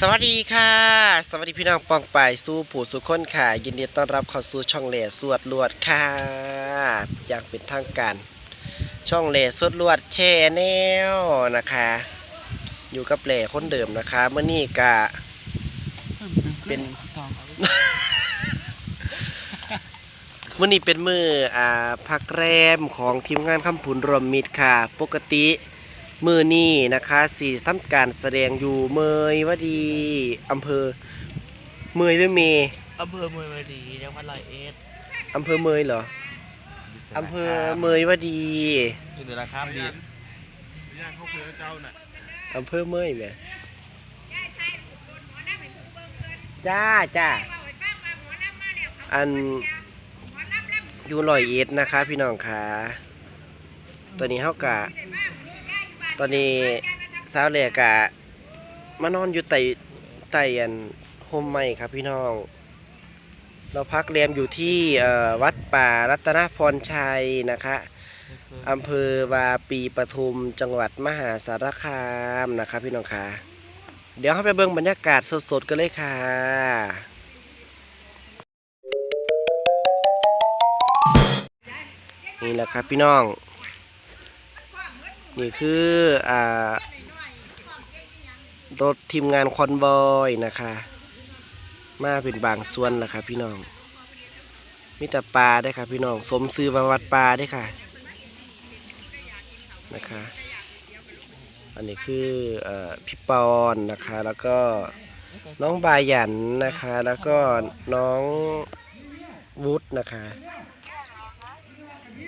สวัสดีค่ะ สวัสดีพี่น้องปองไปายสู้ผู้สุคนค่ะ ยินดีต้อนรับเข้าสู่ช่องเลสวดลวดค่ะ อย่างเป็นทางการ ช่องเลสวดลวดแชแนลนะคะ อยู่กับเหล่คนเดิมนะคะเมื่อนี้กะเป็นเมื่อนี้เป็นมืออ่าพักแรมของทีมงานคำผุนรวมมิตรค่ะ ปกติ มือนี้นะคะสี่ทำการแสดงอยู่เมยวดีอำเภอ เมยหรือเมอำเภอเมืองดีจังหวัดร้อยเอ็ดอำเภอเมยเหรออำเภอเมยวดีอยู่ในราคาดีย่างเขาคือเจ้าน่ะอำเภอเมยแหมจ้าจ้าอันอยู่ลอยเอ็ดนะคะ พี่น้องค่ะตอนนี้เฮากะ ตอนนี้สาวเหลกะมานอนอยู่ใต้ใต้อันโฮมไม้ครับพี่น้อง เราพักเรียมอยู่ที่วัดป่ารัตนพรชัยนะคะอำเภอวาปีปทุมจังหวัดมหาสารคามนะคะพี่น้องค่ะเดี๋ยวเราไปเบิ่งบรรยากาศสดๆกันเลยค่ะนี่แหละครับพี่น้อง นี่คืออ่ารถทีมงานคอนบอยนะคะ มาเป็นบางส่วนแหละครับพี่น้องมิตรปลาได้ค่ะพี่น้องสมซื้อมาวัดปลาได้ค่ะนะคะ อันนี้คืออพี่ปอนนะคะ แล้วก็น้องบายันนะคะ แล้วก็น้องวุฒินะคะ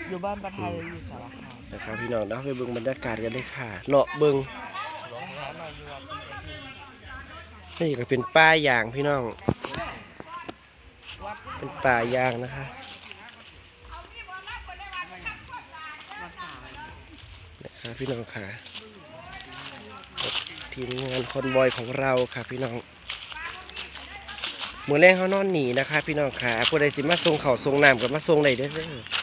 อยู่บ้านประทายอยู่สารคาม ครับพี่น้องเราไปเบิ่งบรรยากาศกันเลยค่ะเลาะเบิ่งร้งนี่ก็เป็นป้ายยางพี่น้อง เป็นป่ายางนะคะนะครับพี่น้องค่ะทีมงานคอนบอยของเราค่ะพี่น้องเมือแรกเขานอนหนีนะคะ พี่น้องค่ะผู้ใดสิมาส่งเขาวส่งน้ำกับมาส่งได้เด้อ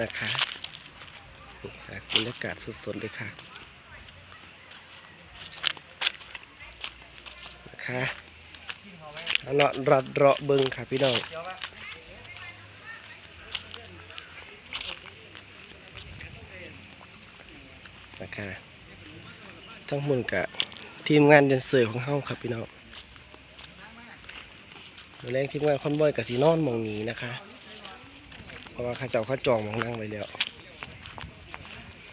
นะคะนี่ค่ะบรรยากาศสดๆเลยค่ะนะคะเลาะรัดเลาะเบิงค่ะพี่น้องนะคะทั้งหมดกับทีมงานเดนเซอร์ของเฮาครับพี่น้องแรงทีมงานคอนบอยกับสีนอนมองนี้นะคะ เพราะว่าข้าเจ้าเขาจองมองนั่งไว้แล้ว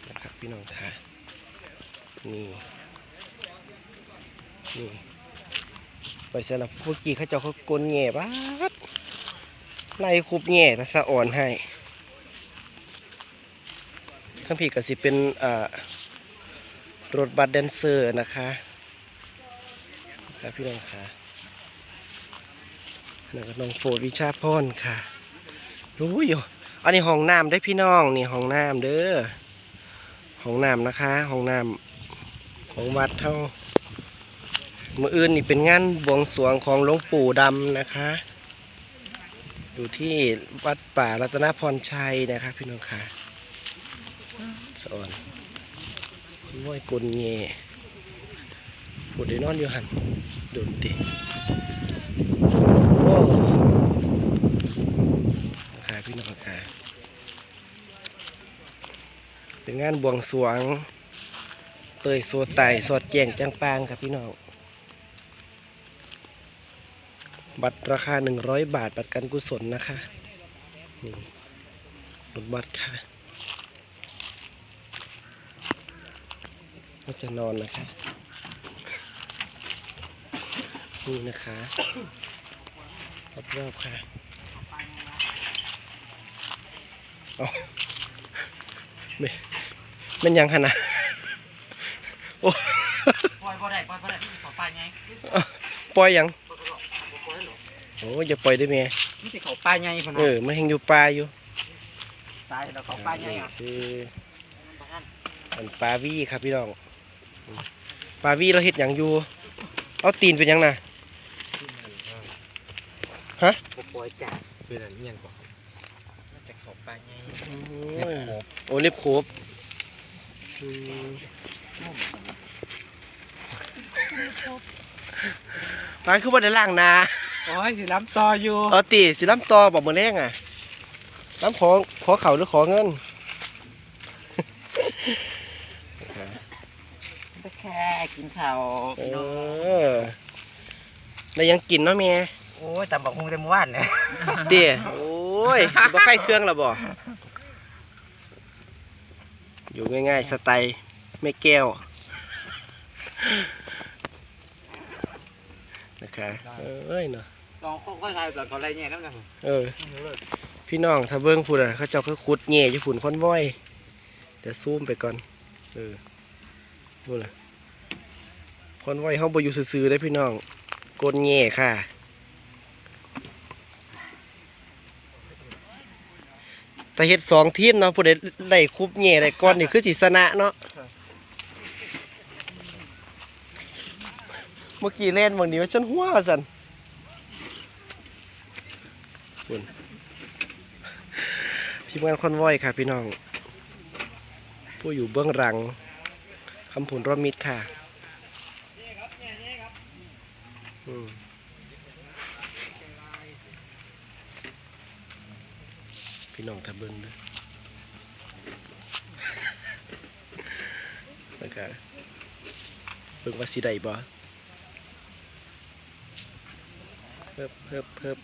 นะครับพี่น้องค่ะนี่นี่ไปสลับพวกกี้เขาเจ้าเขากลนแง่บ้าไล่คุบแง่ต่สะอ่อนให้ข้างพี่ก็สิเป็นอ่ารถบัสแดนเซอร์นะคะครับพี่น้องค่ะแล้วก็น้องโฟดวิชาพรค่ะ รู้อยู่ อันนี้ห้องน้ำได้พี่น้องนี่ห้องน้ำเด้อห้องน้ำนะคะห้องน้ำของวัดเท่ามืออื่นนี่เป็นงานบวงสรวงของหลวงปู่ดำนะคะ อยู่ที่วัดป่ารัตนพรชัยนะคะ พี่น้องค่ะสอนม้วยกุนเงยปวดได้นอนอยู่หันโดนติโอ้ค่ะพี่น้องค่ะ เป็น งานบวงสวง เตยโซไตสอดแจงจังปางครับพี่น้อง บัตรราคา100บาท บัตรการกุศลนะคะนี่รถบัตรค่ะก็จะนอนนะคะ นี่นะคะรอบๆค่ะเอาไม่ไม่นยังขนาดโอ้ปล่อยบ่ได้ปล่อยบ่ได้ขอไปไงปล่อยยังโอ้ยอย่าปล่อยได้ไหมนี่สิเขาไปไงพนเออมันยังอยู่ปลาอยู่ตายแล้วเขาไปไงอะคืออันปลาวี่ครับพี่น้องปลาวี่เราเห็ดหยังอยู่เอาตีนเป็นหยังนะฮะบ่ปล่อยจ้าเป็นอะไรยังก่อนน่าจะเขาไปไงโอ้เล็บโคบอื มร้านคือบ่ได้ล้างหนาโอ้ยสิล้ำต่ออยู่เอาตีสิล้ำตอบอกมือแรงอะล้ำขอขอเข่าหรือขอเงินแค่กินข้าวเออแล้วยังกินเนาะแม่โอ้ยแต่บอกคงจะม้วนเนี่ยเตี๋ยโอ้ยบ่ใกล้เครื่องแล้วบ่ อยู่ง่ายๆ สไตล์แม่แก้วนะคะเอ้ยเนาะลองค่อยๆแบบเขาอะไรเนี่ยน้ำกันเออ พี่น้องถ้าเบิ้งพุ่นอะเขาเจ้าก็ขุดแง่อยู่ฝุ่นค่อนว้อยเดี๋ยวซูมไปก่อนเออนู่นล่ะค่อนว้อยเขาบ่อยู่ซื่อๆได้อพี่น้องกดแง่ค่ะ แต่เฮ็ดสองทีมเนาะผู้ใดได้คุบแง่ได้ก้อนนี่คือสิชนะเนาะเมื่อกี้เล่นบางนี้ว่าฉันหัวสันคุณทีมงานคอนวอยค่ะ พี่น้อง ผู้อยู่เบื้องหลังคำผุนรอมมิดค่ะอืม พี่น้องทะเบิงด้อแล้วก็เบิ่งว่าสิได้บ่เพิ่บเพิ่บเพิ่บ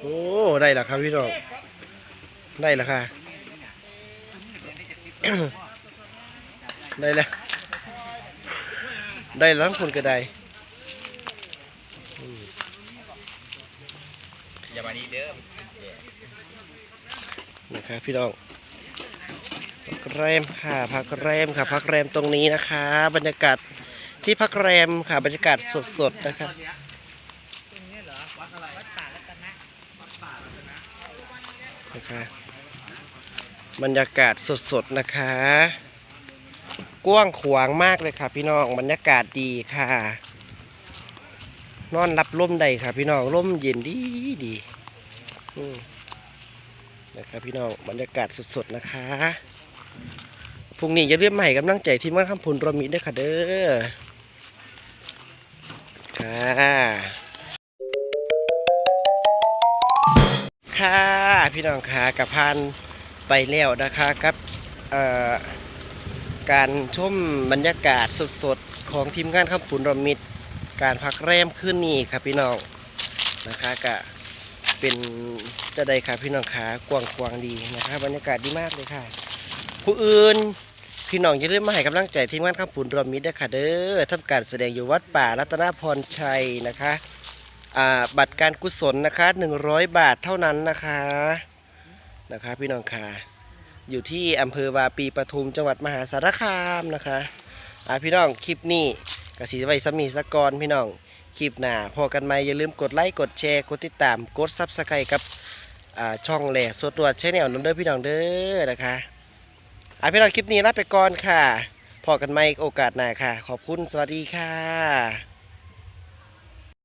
โอ้ ได้ล้วครับพี่น้อง ได้ล้วค่ะ ได้แล้ว ได้แล้วทั้งคนก็ได้อืมอย่ามานี้เด้อนะครับพี่น้องพักแรมค่ะพักแรมค่ะพักแรมตรงนี้นะคะ บรรยากาศที่พักแรมค่ะบรรยากาศสดๆนะครับนะคะบรรยากาศสดๆนะคะ กว้างขวางมากเลยค่ะ พี่น้องบรรยากาศดีค่ะ นอนรับลมได้ค่ะ พี่น้องลมเย็นดีดีนะครับพี่น้องบรรยากาศสดๆนะคะพรุ่งนี้อย่าลืมให้กำลังใจที่มงานคำพูนรวมมิตรด้วยค่ะเด้อค่ะค่ะพี่น้องค่ะกับพานไปแล้วนะคะกับเอ่อ การชมบรรยากาศสดๆ ของทีมงานคำพูนรมิตรการพักแรมขึ้นนี่ครับพี่น้องนะคะกะเป็นจะได้ค่ะพี่น้องขากว้างกวางๆดีนะคะบรรยากาศดีมากเลยค่ะ ผู้อื่นพี่น้องอย่าลืมมาให้กำลังใจทีมงานข้ามผุนรมิตรด้วยค่ะเด้อทำการแสดงอยู่วัดป่ารัตนพรชัยนะคะบัตรการกุศลนะคะ 100 บาทเท่านั้นนะคะนะคะพี่น้องค่ะ อยู่ที่อำเภอวาปีปทุมจังหวัดมหาสารคามนะคะอ่าพี่น้องคลิปนี้กสีไว้สมีสกกอนพี่น้องคลิปหน้าพอกันไหมอย่าลืมกดไลค์กดแชร์กดติดตามกดซับสไครต์กับอ่าช่องแหล่สวดตรวจใช้แนวน้ำเด้อพี่น้องเด้อนะคะอ่าพี่น้องคลิปนี้ลาไปก่อนค่ะพอกันไหมโอกาสหน้าค่ะ ขอบคุณสวัสดีค่ะ